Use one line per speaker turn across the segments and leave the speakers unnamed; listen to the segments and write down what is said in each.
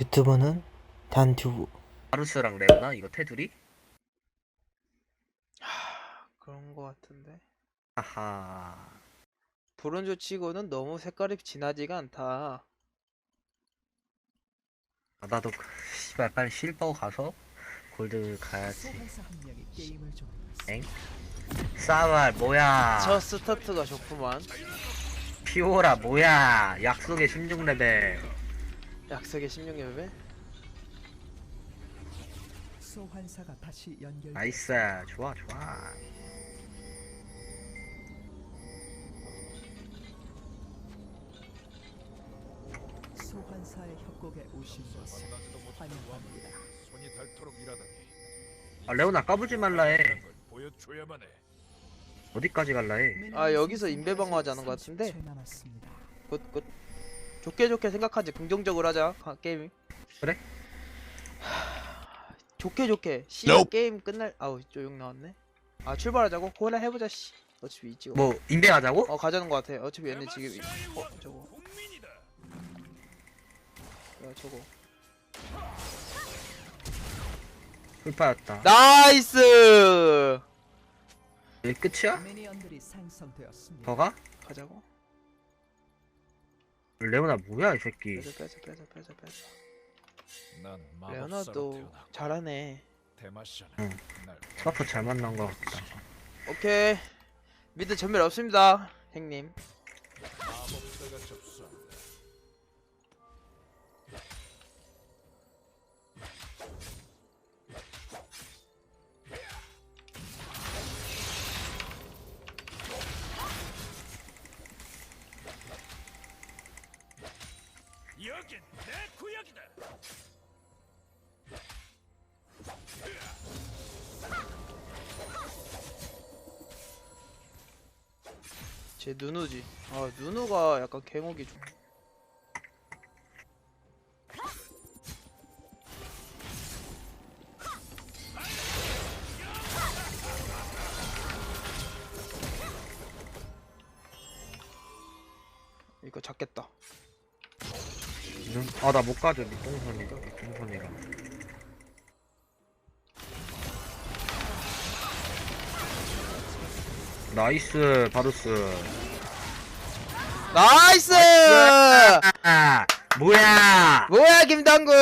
유튜브는 단튜브
바루스랑 레오나 이거 테두리?
그런 거 같은데.
하하
브론즈 치고는 너무 색깔이 진하지가 않다.
아, 나도 그- 씨발 빨리 실버 가서 골드 가야지. 엥? 싸발 뭐야
첫 스타트가 좋구만.
피오라 뭐야 약속의 16레벨
약속의 16연배?
소환사가 다시 연결.
나이스 좋아 좋아
소환사의 협곡에 오신 것을 환영합니다.
손이 닳도록 일하다니
아 레오나 까부지 말라
해걸 보여줘야만 해.
어디까지 갈라 해
아, 여기서 인베방어 하자는 것 같은데?
30초 남았습니다.
굿, 굿. 좋게 좋게 생각하지. 긍정적으로 하자. 가- 게임.
그래?
하, 좋게 좋게. 씨, 게임 끝날. 아우, 조용 나왔네. 아, 출발하자고? 코라 해보자, 씨. 어차피 있지.
뭐 인베하자고?
어, 가자는 것 같아. 어차피 얘네 지금. 이- 어, 저거. 야, 저거.
불파였다
나이스!
이게 끝이야?
미니언들이 생성되었습니다.
더 가?
가자고.
레오나 뭐야 이 새끼
빼자, 빼자, 빼자, 빼자, 빼자.
난 마법사로
레오나도 잘하네.
대마시아는
응.
날
스마프 잘 만난 것 같다
오케이. 미드 전멸 없습니다. 형님.
여긴 내 구역이다.
제 누누지. 아, 누누가 약간 개목이 좀. 이거 잡겠다.
아 나 못 가져 밑동선이라 밑동선이라 나이스 바루스
나이스!
아 뭐야
뭐야, 김당구!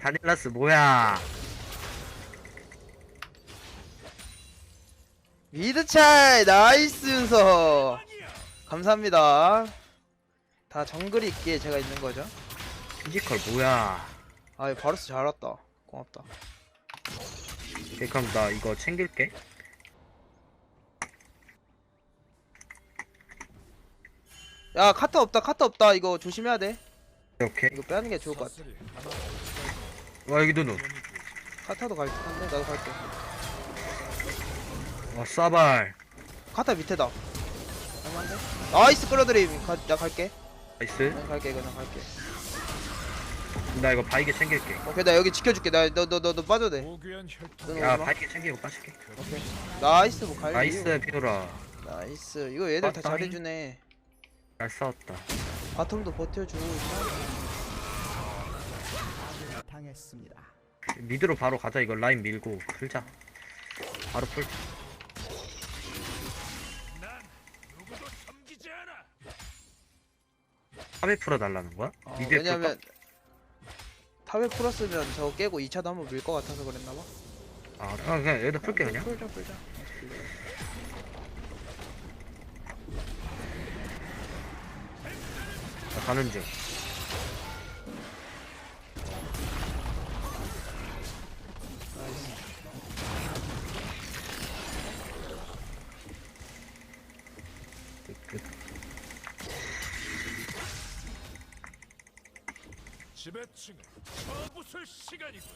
다닐라스 뭐야
미드 차이, 나이스 윤서. 감사합니다. 다 정글이 있기에 제가 있는 거죠.
피지컬 뭐야
아, 바루스 잘 왔다. 고맙다.
오케이, 그럼 나 이거 챙길게
야, 카타 없다, 카타 없다. 이거 조심해야 돼.
오케이
이거 빼는 게 좋을 것 같아.
와 여기 누누
카타도 갈 텐데 나도 갈게.
와 싸발
카타 밑에다. 할만한데? 나이스 끌어들임. 가, 나 갈게.
나이스
나 갈게, 이거 나 갈게.
나 이거 바이게 챙길게
오케이, 나 여기 지켜줄게. 나, 너, 너, 너, 너 빠져도 돼.
고귀한 혈통.
너는
야
오지 마.
바이게 챙기고 빠질게
오케이. 나이스, 뭐 갈게.
나이스 피오라
나이스. 이거 얘들 다
아, 따잉.
잘해주네.
잘 싸웠다
바텀도 버텨주고.
당했습니다.
미드로 바로 가자 이거 라인 밀고 풀자 바로
풀난
탑에 풀어달라는 거야?
어, 왜냐면 탑에 풀었으면 저거 깨고 2차도 한번 밀 것 같아서 그랬나봐.
풀까? 아 아, 그냥 여기다 풀게 그냥
풀자, 풀자.
나 가는 중
지배층은 처부술 시간이군.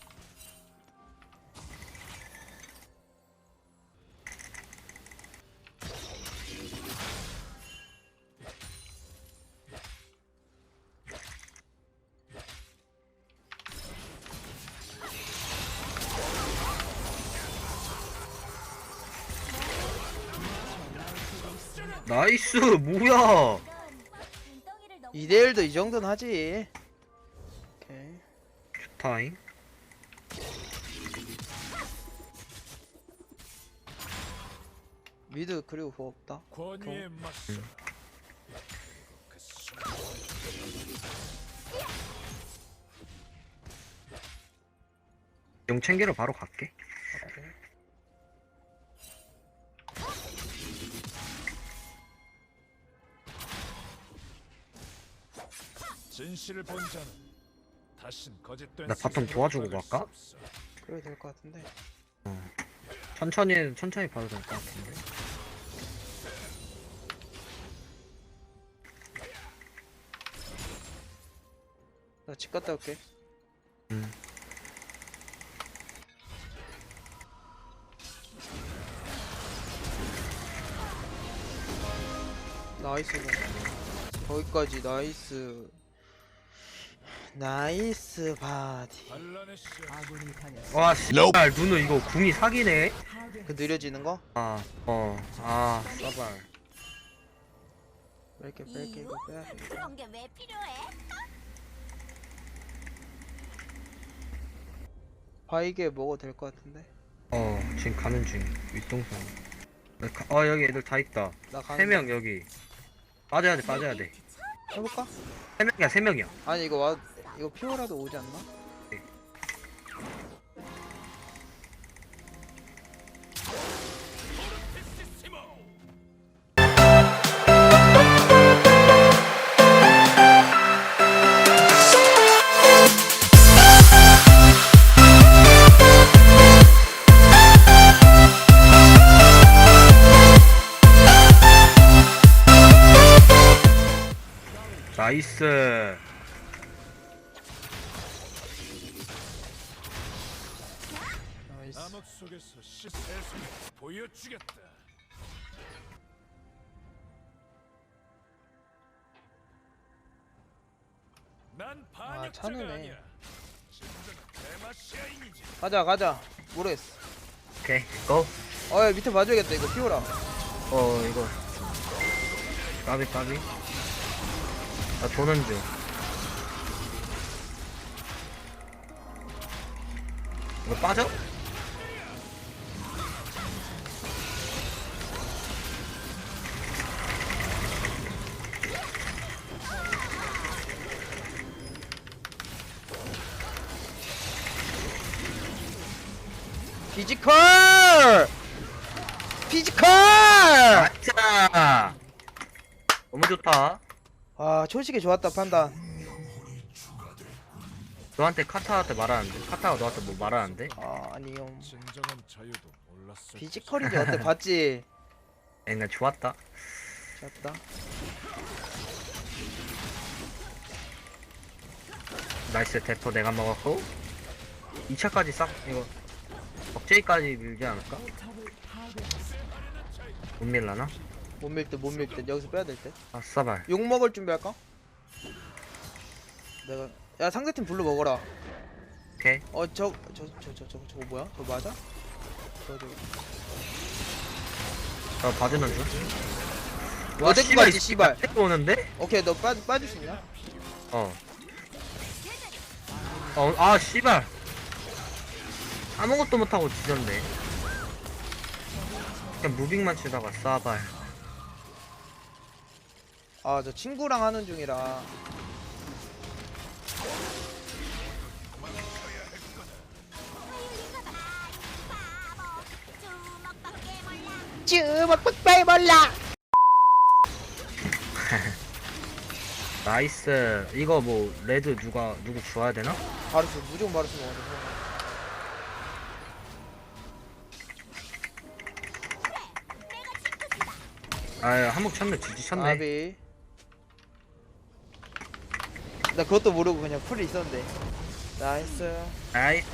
나이스 뭐야
2대1도 이 정도는 하지.
좋다잉.
미드 그리고 그거 없다.
권위에 맞서.
용 챙기러 바로 갈게.
오케이.
진실을 본 자는
나 바텀 도와주고 갈까?
없어.
그래도 될 것 같은데.
천천히 천천히 봐도 될 것 같은데.
나 집 갔다 올게.
음.
나이스. 거기까지 나이스. 나이스 바디.
와 씨발 누누 이거 궁이 사기네.
그 느려지는 거?
아 어. 아 싸발.
뺄게 뺄게 이거 빼야 돼.
그런 게 왜 필요해?
바이게 먹어도 될 것 같은데.
어 지금 가는 중 윗동선. 어 여기 애들 다 있다.
나 가는
세 명 여기. 빠져야 돼 빠져야 돼.
중. 해볼까?
세 명이야 세 명이야.
아니 이거 와 이거 피오라도 오지 않나?
나이스.
암흑 속에서 시 세상을 보여주겠다. 난 반역자가
찬우네.
아니야. 진정한 대마시아인이지.
가자 가자. 모르겠어.
오케이 고.
어 야, 밑에 봐줘야겠다 이거 피오라.
어 이거. 까비 까비. 나 도는 중. 이거 빠져?
피지컬. 피지컬.
자. 너무 좋다.
아 초식이 좋았다 판단.
너한테 카타한테 말하는데 카타가 너한테 뭐 말하는데?
아 아니요.
진정한 자유도 몰랐을
피지컬이지 어때 봤지?
엥나 좋았다.
좋았다.
나이스 대포 내가 먹었고 2차까지 싹 이거 억제기까지 밀지 않을까? 못 밀라나?
못 밀 듯 못 밀 듯 여기서 빼야 될 듯.
아 싸발
욕 먹을 준비할까? 내가 야 상대팀 블루 먹어라.
오케이
어 저 저 저 저 저 저 거 뭐야? 저 맞아? 저 저.
저 봐주는
중와 데리고 가지 씨발.
데리고 오는데?
오케이 너 빠, 빠질 수 있냐?
어. 어, 아, 씨발. 아무것도 못하고 뒤졌네. 그냥 무빙만 치다가 싸발.
아 저 친구랑 하는 중이라
주먹밖에
몰라.
나이스. 이거 뭐, 레드 누가, 누구 주어야 되나?
바루스 무조건 바루스 먹어야
아, 한목 쳤네. 지지 쳤네.
아비 나 그것도 모르고 그냥 풀이 있었는데 나이스
나이스.